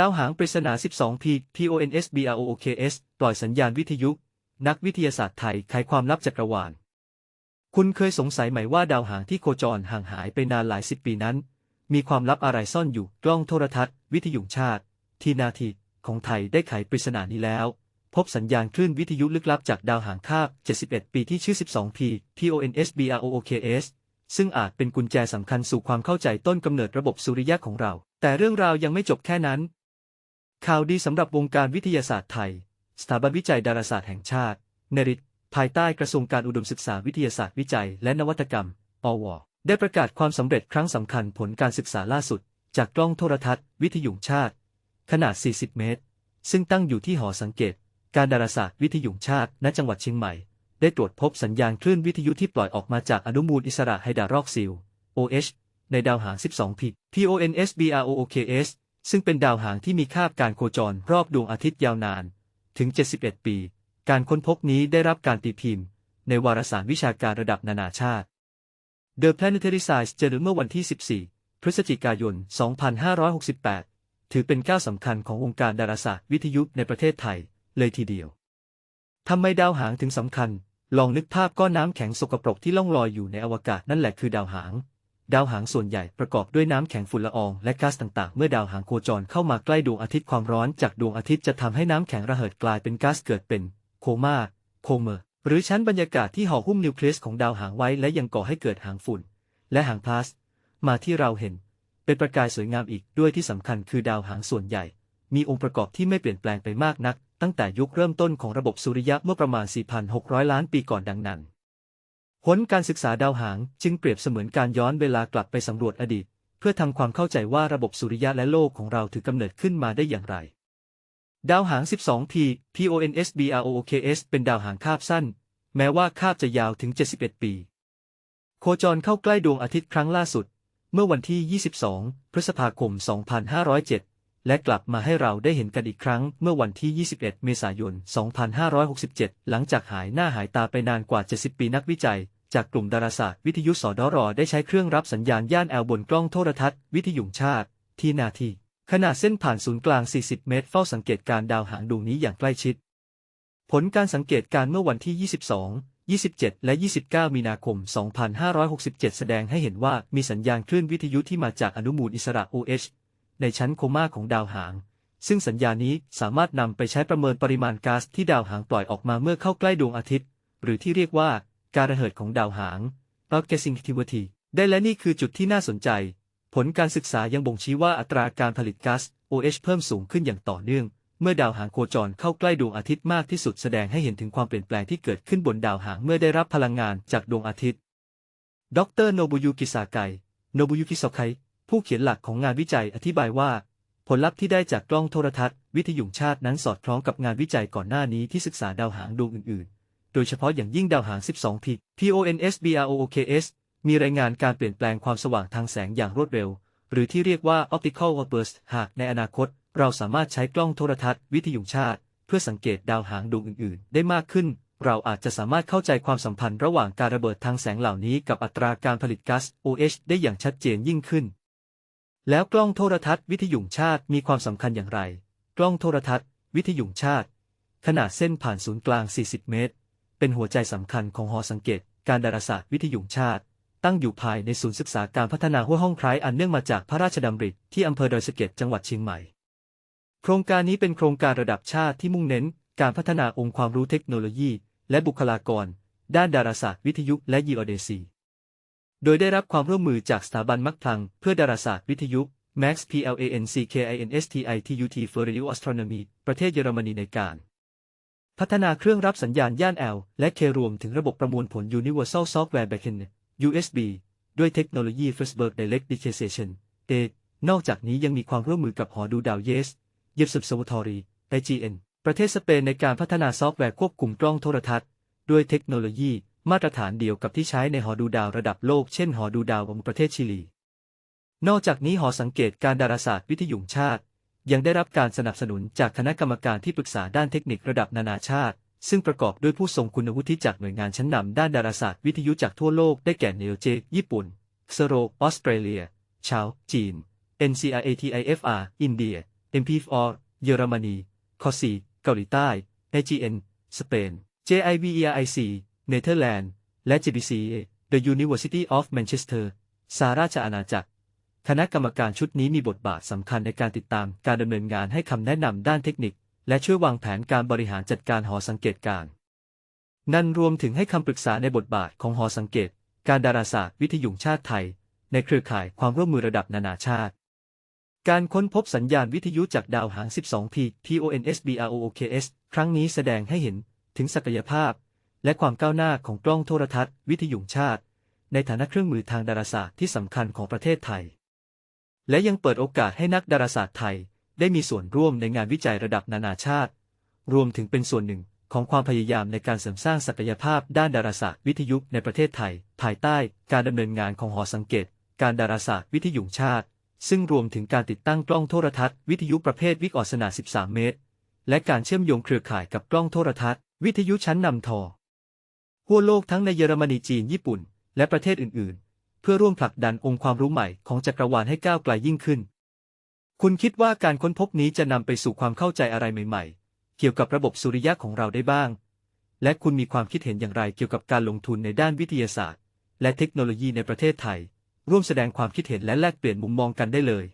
ดาวหางปริศนา 12P PONSBROOKS ปล่อยสัญญาณวิทยุ นักวิทยาศาสตร์ไทยไขความลับจักรวาล คุณเคยสงสัยไหมว่าดาวหางที่โคจรห่างหายไปนานหลายสิบปีนั้น มีความลับอะไรซ่อนอยู่ กล้องโทรทัศน์ วิทยุชาติ ทีนาทีของไทยได้ไขปริศนานี้แล้ว พบสัญญาณคลื่นวิทยุลึกลับจากดาวหางคาบ 71 ปีที่ชื่อ 12P PONSBROOKS ซึ่งอาจเป็นกุญแจสำคัญสู่ความเข้าใจต้นกำเนิดระบบสุริยะของเรา แต่เรื่องราวยังไม่จบแค่นั้น ข่าวดีสำหรับวงการวิทยาศาสตร์ไทย สถาบันวิจัยดาราศาสตร์แห่งชาติ เนริตภายใต้กระทรวงการอุดมศึกษาวิทยาศาสตร์วิจัย และนวัตกรรม อว ได้ประกาศความสำเร็จครั้งสำคัญผลการศึกษาล่าสุด จากกล้องโทรทัศน์ วิทยุงชาติ ขนาด 40 เมตร ซึ่งตั้งอยู่ที่หอสังเกต การดาราศาสตร์วิทยุงชาติ ณ จังหวัดเชียงใหม่ ได้ตรวจพบสัญญาณคลื่นวิทยุที่ปล่อยออกมาจากอนุมูลอิสระไฮดรอกซิล OH ในดาวหาง 12P PONSBROOKS ซึ่งเป็นดาวหางที่มีคาบการโคจรรอบดวงอาทิตย์ยาวนาน ถึง 71 ปี การค้นพบนี้ได้รับการตีพิมพ์ ในวารสารวิชาการระดับนานาชาติ The Planetary Science เจอเมื่อวันที่ 14 พฤศจิกายน 2568 ถือเป็นก้าวสำคัญของวงการดาราศาสตร์วิทยุในประเทศไทย เลยทีเดียวทำไมดาวหางถึงสำคัญ ลองนึกภาพก้อนน้ำแข็งสกปรกที่ล่องลอยอยู่ในอวกาศนั่นแหละคือดาวหาง ดาวหางส่วนใหญ่ประกอบด้วยน้ำแข็งฝุ่นละอองและก๊าซต่างๆ เมื่อดาวหางโคจรเข้ามาใกล้ดวงอาทิตย์ความร้อนจากดวงอาทิตย์จะทำให้น้ำแข็งระเหิดกลายเป็นก๊าซเกิดเป็น โคมาโคเมอร์ หรือชั้นบรรยากาศที่ห่อหุ้มนิวเคลียสของดาวหางไว้และยังก่อให้เกิดหางฝุ่น และหางพลาสมาที่เราเห็น เป็นประกายสวยงามอีกด้วยที่สำคัญคือดาวหางส่วนใหญ่ มีองค์ประกอบที่ไม่เปลี่ยนแปลงไปมากนัก ตั้งแต่ยุคเริ่มต้นของระบบสุริยะเมื่อประมาณ 4,600 ล้านปีก่อนดังนั้น ผลการศึกษาดาวหางจึงเปรียบเสมือนการย้อนเวลากลับไปสำรวจอดีต เพื่อทำความเข้าใจว่าระบบสุริยะและโลกของเราถือกำเนิดขึ้นมาได้อย่างไร ดาวหาง 12P PONSBROOKS เป็นดาวหางคาบสั้น แม้ว่าคาบจะยาวถึง 71 ปี โคจรเข้าใกล้ดวงอาทิตย์ครั้งล่าสุด เมื่อวันที่ 22 พฤษภาคม 2507 และกลับมาให้เราได้เห็นกันอีกครั้งเมื่อวันที่ 21 เมษายน 2567 หลังจากหายหน้าหายตาไปนานกว่า 70 ปีนักวิจัย จากกลุ่มดาราศาสตร์วิทยุสดรได้ใช้เครื่องรับสัญญาณย่านแอลบนกล้องโทรทัศน์วิทยุชาติ ที่นาที ขนาดเส้นผ่านศูนย์กลาง 40 เมตร เฝ้าสังเกตการดาวหางดวงนี้อย่างใกล้ชิด ผลการสังเกตการเมื่อวันที่ 22 27 และ 29 มีนาคม 2567 แสดงให้เห็นว่ามีสัญญาณคลื่นวิทยุที่มาจากอนุมูลอิสระ OH ในชั้นโคม่าของดาวหาง ซึ่งสัญญาณนี้สามารถนำไปใช้ประเมินปริมาณก๊าซที่ดาวหางปล่อยออกมาเมื่อเข้าใกล้ดวงอาทิตย์ หรือที่เรียกว่า การระเหิดของดาวหาง Outgassing activity ได้และนี่คือจุดที่น่าสนใจ ผลการศึกษายังบ่งชี้ว่าอัตราการผลิตก๊าซ OH เพิ่มสูงขึ้นอย่างต่อเนื่อง เมื่อดาวหางโคจรเข้าใกล้ดวงอาทิตย์มากที่สุดแสดงให้เห็นถึงความเปลี่ยนแปลงที่เกิดขึ้นบนดาวหางเมื่อได้รับพลังงานจากดวงอาทิตย์ ดรโนบุยุกิซาไกโนบุยุกิโซไคผู้เขียนหลักของงานวิจัยอธิบายว่า ผลลัพธ์ที่ได้จากกล้องโทรทัศน์ วิทยุชาตินั้นสอดคล้องกับงานวิจัยก่อนหน้านี้ที่ศึกษาดาวหางดวงอื่น โดยเฉพาะอย่างยิ่งดาวหาง 12P PONSBROOKS มีรายงานการเปลี่ยนแปลงความสว่างทางแสงอย่างรวดเร็ว หรือที่เรียกว่า optical outburst หากในอนาคต เราสามารถใช้กล้องโทรทัศน์วิทยุชาติ เพื่อสังเกตดาวหางดวงอื่น ๆ ได้มากขึ้น เราอาจจะสามารถเข้าใจความสัมพันธ์ระหว่างการระเบิดทางแสงเหล่านี้กับอัตราการผลิตก๊าซ OH ได้อย่างชัดเจนยิ่งขึ้น แล้วกล้องโทรทัศน์วิทยุชาติมีความสำคัญอย่างไร กล้องโทรทัศน์ วิทยุชาติ ขนาดเส้นผ่านศูนย์กลาง 40 เมตร เป็นหัวใจสำคัญของหอสังเกต การดาราศาสตร์วิทยุชาติ ตั้งอยู่ภายในศูนย์ศึกษาการพัฒนาห้วห้องคร้ายอันเนื่องมาจากพระราชดำริที่อำเภอดอยสะเก็ดจังหวัดเชียงใหม่ โครงการนี้เป็นโครงการระดับชาติที่มุ่งเน้น การพัฒนาองค์ความรู้เทคโนโลยี และบุคลากร ด้านดาราศาสตร์วิทยุและยีโอเดซี โดยได้รับความร่วมมือจากสถาบันมักพลังเพื่อดาราศาสตร์วิทยุ Max PLANCKINSTITUT for Radio Astronomy ประเทศเยอรมนีในการ พัฒนาเครื่องรับสัญญาณย่าน L และ K รวมถึงระบบประมวลผล Universal Software Backend USB ด้วยเทคโนโลยี Firstberg Direct Digitization A นอกจากนี้ยังมีความร่วมมือกับหอดูดาวเยสเยบ Observatory IGN ประเทศสเปนในการพัฒนาซอฟต์แวร์ควบคุมกล้องโทรทัศน์ ด้วยเทคโนโลยีมาตรฐานเดียวกับที่ใช้ในหอดูดาวระดับโลกเช่นหอดูดาวของประเทศชิลี นอกจากนี้หอสังเกตการดาราศาสตร์วิทยุชาติ ยังได้รับการสนับสนุนจากคณะกรรมการที่ปรึกษาด้านเทคนิคระดับนานาชาติ ซึ่งประกอบด้วยผู้ทรงคุณวุฒิจากหน่วยงานชั้นนำด้านดาราศาสตร์วิทยุจากทั่วโลกได้แก่เนลเจ ญี่ปุ่นเซโรออสเตรเลีย ชาว จีน NCRATIFR อินเดีย MP4 เยอรมนีคอซีเกาหลีใต้ AGN สเปน JIVERIC เนเธอร์แลนด์ และ GBC The University of Manchester สหราชอาณาจักร คณะกรรมการชุดนี้มีบทบาทสำคัญในการติดตามการดำเนินงานให้คำแนะนำด้านเทคนิค และช่วยวางแผนการบริหารจัดการหอสังเกตการณ์นั่นรวมถึงให้คำปรึกษาในบทบาทของหอสังเกต การดาราศาสตร์วิทยุชาติไทย ในเครือข่ายความร่วมมือระดับนานาชาติ การค้นพบสัญญาณวิทยุจากดาวหาง 12P TONSBROOKS ครั้งนี้แสดงให้เห็นถึงศักยภาพ และความก้าวหน้าของกล้องโทรทัศน์ วิทยุชาติ ในฐานะเครื่องมือทางดาราศาสตร์ที่สำคัญของประเทศไทย และยังเปิดโอกาสให้นักดาราศาสตร์ไทย ได้มีส่วนร่วมในงานวิจัยระดับนานาชาติ รวมถึงเป็นส่วนหนึ่งของความพยายามในการเสริมสร้างศักยภาพด้านดาราศาสตร์วิทยุในประเทศไทย ภายใต้การดำเนินงานของหอสังเกต การดาราศาสตร์วิทยุชาติ ซึ่งรวมถึงการติดตั้งกล้องโทรทัศน์วิทยุประเภทวิกอสนา 13 เมตร และการเชื่อมโยงเครือข่ายกับกล้องโทรทัศน์ วิทยุชั้นนำทอทั่วโลกทั้งในเยอรมนีจีนญี่ปุ่น และประเทศอื่น ๆ พื่อร่วมผลักดันองค์ความรู้ใหม่ของจักรวาลให้ก้าวไกลยิ่งขึ้น คุณคิดว่าการค้นพบนี้จะนำไปสู่ความเข้าใจอะไรใหม่ ๆ เกี่ยวกับระบบสุริยะของเราได้บ้าง และคุณมีความคิดเห็นอย่างไรเกี่ยวกับการลงทุนในด้านวิทยาศาสตร์ และเทคโนโลยีในประเทศไทย ร่วมแสดงความคิดเห็นและแลกเปลี่ยนมุมมองกันได้เลย